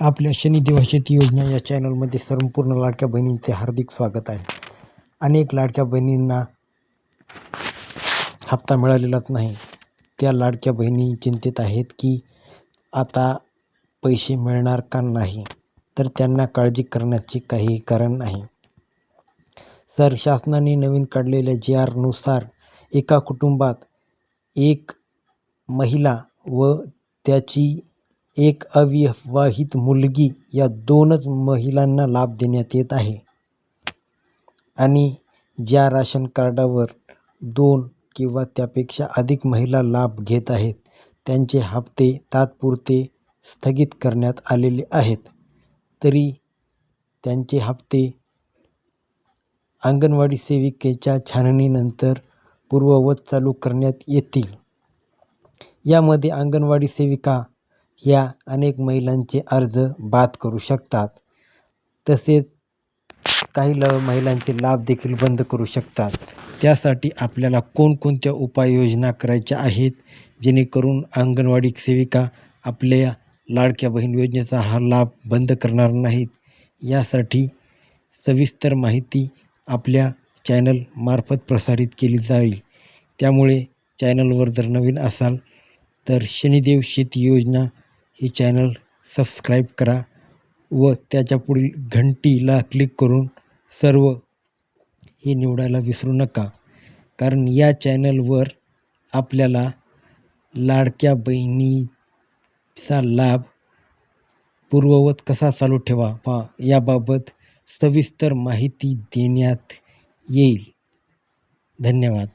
आपल्या शनिदेव शेती योजना या चॅनलमध्ये संपूर्ण लाडक्या बहिणींचे हार्दिक स्वागत आहे. अनेक लाडक्या बहिणींना हप्ता मिळालेलाच नाही. त्या लाडक्या बहिणी चिंतेत आहेत की आता पैसे मिळणार का नाही? तर त्यांना काळजी करण्याचे काही कारण नाही. सर शासनाने नवीन काढलेल्या जी आरनुसार एका कुटुंबात एक महिला व त्याची एक अविवाहित मुलगी या दोनच महिलांना लाभ देण्यात येत आहे. आणि ज्या राशन कार्डावर दोन किंवा त्यापेक्षा अधिक महिला लाभ घेत आहेत त्यांचे हप्ते तात्पुरते स्थगित करण्यात आलेले आहेत. तरी त्यांचे हप्ते अंगणवाडी सेविकेच्या छाननीनंतर पूर्ववत चालू करण्यात येतील. यामध्ये अंगणवाडी सेविका ह्या अनेक महिलांचे अर्ज बाद करू शकतात. तसेच काही ल महिलांचे लाभ देखील बंद करू शकतात. त्यासाठी आपल्याला कोणकोणत्या उपाययोजना करायच्या आहेत? जेणेकरून अंगणवाडी सेविका आपल्या लाडक्या बहीण योजनेचा हा लाभ बंद करणार नाहीत? यासाठी सविस्तर माहिती आपल्या चॅनलमार्फत प्रसारित केली जाईल. त्यामुळे चॅनलवर जर नवीन असाल तर शनिदेव शेती योजना हे चॅनल सबस्क्राईब करा व त्याच्या पुढील घंटीला क्लिक करून सर्व हे निवडायला विसरू नका. कारण या चॅनलवर आपल्याला लाडक्या बहिणीचा लाभ पूर्ववत कसा चालू ठेवा ठेवावा याबाबत सविस्तर माहिती देण्यात येईल. धन्यवाद.